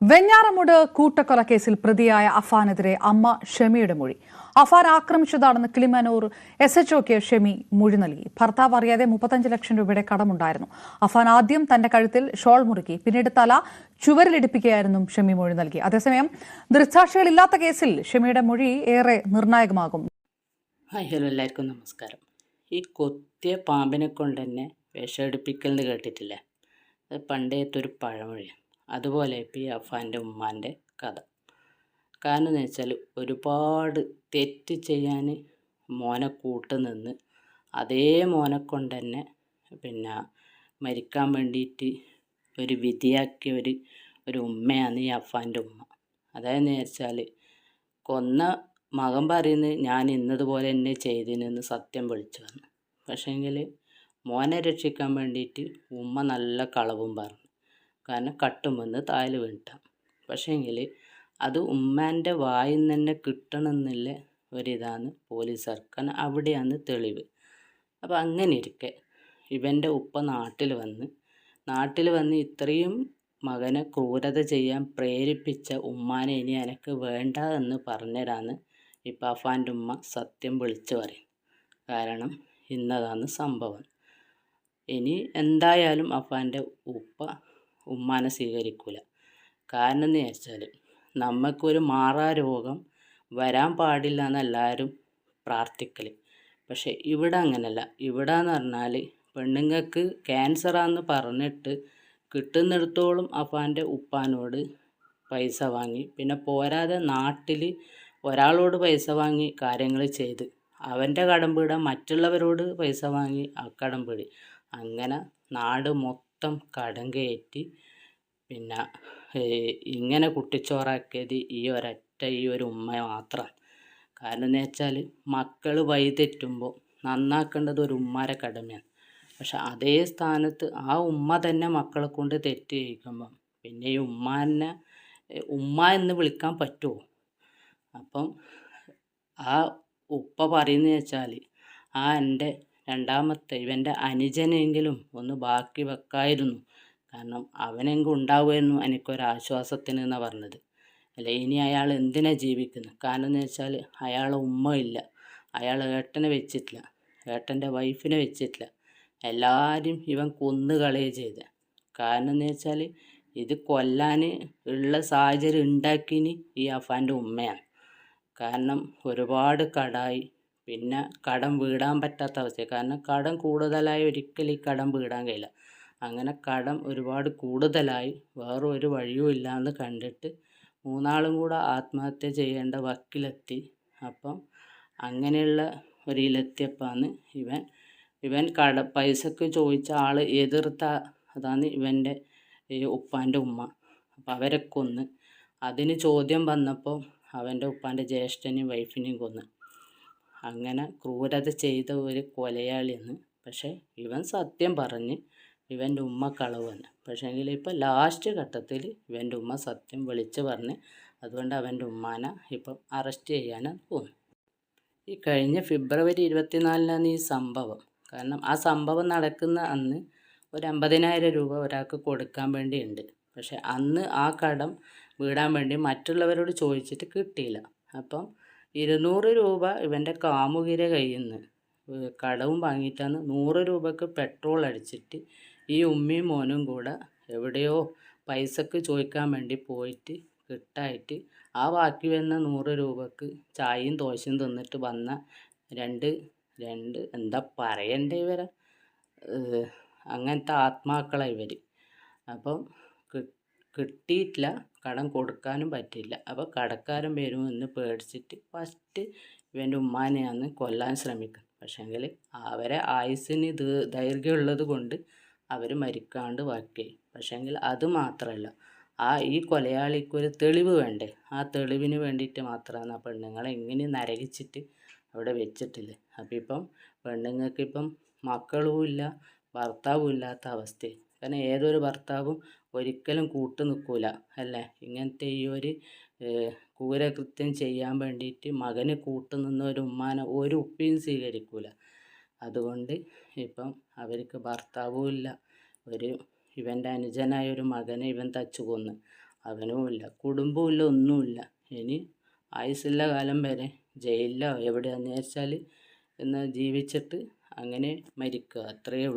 വെഞ്ഞാറമൂട് കൂട്ടക്കൊലക്കേസിൽ പ്രതിയായ അഫാനെതിരെ അമ്മ ഷെമിയുടെ മൊഴി. അഫാൻ ആക്രമിച്ചതാണെന്ന് കിളിമനൂർ എസ് എച്ച് ഒക്ക് ഷെമി മൊഴി നൽകി. ഭർത്താവ് അറിയാതെ മുപ്പത്തഞ്ച് ലക്ഷം രൂപയുടെ കടമുണ്ടായിരുന്നു. അഫാൻ ആദ്യം തന്റെ കഴുത്തിൽ ഷോൾ മുറുക്കി പിന്നീട് തല ചുവരിലിടിപ്പിക്കുകയായിരുന്നു ഷെമി മൊഴി നൽകി. അതേസമയം ദൃക്സാക്ഷികളില്ലാത്ത കേസിൽ ഷെമിയുടെ മൊഴി ഏറെ നിർണായകമാകും. ഹായ് ഹലോ എല്ലാവർക്കും നമസ്കാരം. ഈ കൊത്തിയ പാമ്പിനെ കൊണ്ട് തന്നെ വിഷമെടുപ്പിക്കൽ എന്ന് കേട്ടിട്ടില്ലേ? അത് പണ്ടേത്തൊരു പഴമൊഴി അതുപോലെ പി അഫാന്റെ ഉമ്മാന്റെ കഥ. കാരണം എന്ന് വെച്ചാൽ ഒരുപാട് തെറ്റ് ചെയ്യാൻ മോനെ കൂട്ടുനിന്ന് അതേ മോനെ കൊണ്ട് തന്നെ പിന്നെ മരിക്കാൻ വേണ്ടിയിട്ട് ഒരു വിധിയാക്കിയ ഒരു ഒരു ഉമ്മയാണ് ഈ അഫാന്റെ ഉമ്മ. അതായത് വെച്ചാൽ കൊന്ന മകൻ പറയുന്നത് ഞാൻ ഇന്നതുപോലെ തന്നെ ചെയ്തിനെന്ന് സത്യം വിളിച്ചു പറഞ്ഞു പക്ഷേങ്കിൽ മോനെ രക്ഷിക്കാൻ വേണ്ടിയിട്ട് ഉമ്മ നല്ല കളവും പറഞ്ഞു. കാരണം കട്ടുമെന്ന് താഴെ വീണിട്ട. പക്ഷേങ്കിൽ അത് ഉമ്മാന്റെ വായിൽ നിന്ന് തന്നെ കിട്ടണമെന്നുള്ള ഒരിതാണ് പോലീസുകാർ കാരണം അവിടെയാണ് തെളിവ്. അപ്പോൾ അങ്ങനെ ഇരിക്കെ ഇവന്റെ ഉപ്പ നാട്ടിൽ വന്ന് നാട്ടിൽ വന്ന് ഇത്രയും മകനെ ക്രൂരത ചെയ്യാൻ പ്രേരിപ്പിച്ച ഉമ്മാനെ ഇനി എനിക്ക് വേണ്ട എന്ന് പറഞ്ഞതാണ് ഇപ്പം അഫാന്റെ ഉമ്മ സത്യം വിളിച്ചു പറയും. കാരണം ഇന്നതാണ് സംഭവം. ഇനി എന്തായാലും അഫാന്റെ ഉപ്പ ഉമ്മാനെ സ്വീകരിക്കില്ല കാരണം എന്ന് വെച്ചാൽ നമുക്കൊരു മാറാ രോഗം വരാൻ പാടില്ല എന്നെല്ലാവരും പ്രാർത്ഥിക്കൽ പക്ഷേ ഇവിടെ അങ്ങനല്ല. ഇവിടെ എന്ന് പറഞ്ഞാൽ പെണ്ണുങ്ങൾക്ക് ക്യാൻസറാന്ന് പറഞ്ഞിട്ട് കിട്ടുന്നിടത്തോളം അപ്പാന്റെ ഉപ്പാനോട് പൈസ വാങ്ങി പിന്നെ പോരാതെ നാട്ടിൽ ഒരാളോട് പൈസ വാങ്ങി കാര്യങ്ങൾ ചെയ്ത് അവന്റെ കടം മറ്റുള്ളവരോട് പൈസ വാങ്ങി ആ കടം അങ്ങനെ നാട് മൊത്തം കടം കയറ്റി പിന്നെ ഇങ്ങനെ കുട്ടിച്ചോറാക്കിയത് ഈ ഒരൊറ്റ ഈ ഒരു ഉമ്മ മാത്രമാണ് കാരണം എന്ന് വെച്ചാൽ മക്കൾ വഴിതെറ്റുമ്പോൾ നന്നാക്കേണ്ടത് ഒരു ഉമ്മാരെ കടമയാണ്. പക്ഷെ അതേ സ്ഥാനത്ത് ആ ഉമ്മ തന്നെ മക്കളെ കൊണ്ട് തെറ്റ് പിന്നെ ഈ ഉമ്മാനെ ഉമ്മ എന്ന് വിളിക്കാൻ പറ്റുമോ അപ്പം ആ ഉപ്പ പറയുന്നത് വെച്ചാൽ ആ എന്റെ രണ്ടാമത്തെ ഇവന്റെ അനുജനെങ്കിലും ഒന്ന് ബാക്കി വെക്കായിരുന്നു. കാരണം അവനെങ്കിലും ഉണ്ടാവുമായിരുന്നു എനിക്കൊരാശ്വാസത്തിന് എന്നാണ് പറഞ്ഞത്. അല്ല ഇനി അയാൾ എന്തിനാ ജീവിക്കുന്നത് കാരണം എന്ന് വെച്ചാൽ അയാളെ ഉമ്മയില്ല. അയാൾ ഏട്ടനെ വെച്ചിട്ടില്ല. ഏട്ടന്റെ വൈഫിനെ വെച്ചിട്ടില്ല. എല്ലാവരും ഇവൻ കൊന്നു കളയുക ചെയ്ത്. കാരണം എന്ന് വെച്ചാൽ ഇത് കൊല്ലാൻ ഉള്ള സാഹചര്യം ഉണ്ടാക്കിന് ഈ അഫാന്റെ ഉമ്മയാണ്. കാരണം ഒരുപാട് കടായി പിന്നെ കടം വീടാൻ പറ്റാത്ത അവസ്ഥ കാരണം കടം കൂടുതലായി ഒരിക്കലും ഈ കടം വീടാൻ കഴിയില്ല. അങ്ങനെ കടം ഒരുപാട് കൂടുതലായി. വേറെ ഒരു വഴിയും ഇല്ലാന്ന് കണ്ടിട്ട് മൂന്നാളും കൂടെ ആത്മഹത്യ ചെയ്യേണ്ട വക്കിലെത്തി. അപ്പം അങ്ങനെയുള്ള ഒരിലെത്തിയപ്പോഴാണ് ഇവൻ ഇവൻ കട പൈസക്ക് ചോദിച്ച ആൾ എതിർത്ത അതാണ് ഇവന്റെ ഈ ഉപ്പാന്റെ ഉമ്മ. അപ്പം അവരെ കൊന്ന്. അതിന് ചോദ്യം വന്നപ്പോൾ അവന്റെ ഉപ്പാന്റെ ജ്യേഷ്ഠനെയും വൈഫിനെയും കൊന്ന്. അങ്ങനെ ക്രൂരത ചെയ്ത ഒരു കൊലയാളിയെന്ന്. പക്ഷേ ഇവൻ സത്യം പറഞ്ഞ് ഇവന്റെ ഉമ്മ കളവെന്ന്. പക്ഷേങ്കിൽ ഇപ്പോൾ ലാസ്റ്റ് ഘട്ടത്തിൽ ഇവന്റെ ഉമ്മ സത്യം വിളിച്ച് പറഞ്ഞ് അതുകൊണ്ട് അവന്റെ ഉമ്മാനെ ഇപ്പം അറസ്റ്റ് ചെയ്യാനാണ് പോകുന്നത് ഈ കഴിഞ്ഞ ഫെബ്രുവരി ഇരുപത്തിനാലിനാണ് ഈ സംഭവം. കാരണം ആ സംഭവം നടക്കുന്ന അന്ന് ഒരു അമ്പതിനായിരം രൂപ ഒരാൾക്ക് കൊടുക്കാൻ വേണ്ടിയുണ്ട്. പക്ഷേ അന്ന് ആ കടം വീടാൻ വേണ്ടി മറ്റുള്ളവരോട് ചോദിച്ചിട്ട് കിട്ടിയില്ല. അപ്പം ഇരുന്നൂറ് രൂപ ഇവന്റെ കാമുകിരെ കയ്യിൽ നിന്ന് കടവും വാങ്ങിയിട്ടാണ് നൂറ് രൂപക്ക് പെട്രോൾ അടിച്ചിട്ട് ഈ ഉമ്മയും മോനും കൂടെ എവിടെയോ പൈസക്ക് ചോദിക്കാൻ വേണ്ടി പോയിട്ട് കിട്ടായിട്ട് ആ ബാക്കി വന്ന നൂറ് രൂപക്ക് ചായയും ദോശയും തിന്നിട്ട് വന്ന രണ്ട് രണ്ട് എന്താ പറയണ്ടേ ഇവരെ? അങ്ങനത്തെ ആത്മാക്കളാണ് ഇവർ അപ്പം കിട്ടിയിട്ടില്ല. കടം കൊടുക്കാനും പറ്റില്ല അപ്പോൾ കടക്കാരൻ വരുമെന്ന് പേടിച്ചിട്ട് ഫസ്റ്റ് ഇവന്റെ ഉമ്മാനെയാണ് കൊല്ലാൻ ശ്രമിക്കുന്നത് പക്ഷേങ്കിൽ അവരെ ആയുസ്സിന് ഇത് ദൈർഘ്യമുള്ളത് കൊണ്ട് അവർ മരിക്കാണ്ട് വാക്കി പക്ഷേങ്കിൽ അത് മാത്രമല്ല ആ ഈ കൊലയാളിക്ക് ഒരു തെളിവ് വേണ്ടേ? ആ തെളിവിന് വേണ്ടിയിട്ട് മാത്രമാണ് ആ പെണ്ണുങ്ങളെ എങ്ങനെ നരകിച്ചിട്ട് അവിടെ വെച്ചിട്ടില്ല? അപ്പം ഇപ്പം പെണ്ണുങ്ങൾക്ക് ഇപ്പം മക്കളും ഇല്ല ഭർത്താവും ഇല്ലാത്ത അവസ്ഥ കാരണം ഏതൊരു ഭർത്താവും ഒരിക്കലും കൂട്ടു നിൽക്കില്ല അല്ലേ? ഇങ്ങനത്തെ ഈ ഒരു ക്രൂരകൃത്യം ചെയ്യാൻ വേണ്ടിയിട്ട് മകന് കൂട്ടു നിന്ന ഒരു ഉമ്മാനെ ഒരു ഉപ്പയും സ്വീകരിക്കില്ല അതുകൊണ്ട് ഇപ്പം അവർക്ക് ഭർത്താവും ഇല്ല. ഒരു ഇവന്റെ അനുജനായ ഒരു മകനെ ഇവൻ തച്ചു കൊന്ന്. അവനുമില്ല കുടുംബവുമില്ല ഒന്നുമില്ല ഇനി ആയുസ്സുള്ള കാലം വരെ ജയിലിലോ എവിടെയാണെന്ന് വെച്ചാൽ എന്നാൽ ജീവിച്ചിട്ട് അങ്ങനെ മരിക്കുക അത്രയേ ഉള്ളൂ.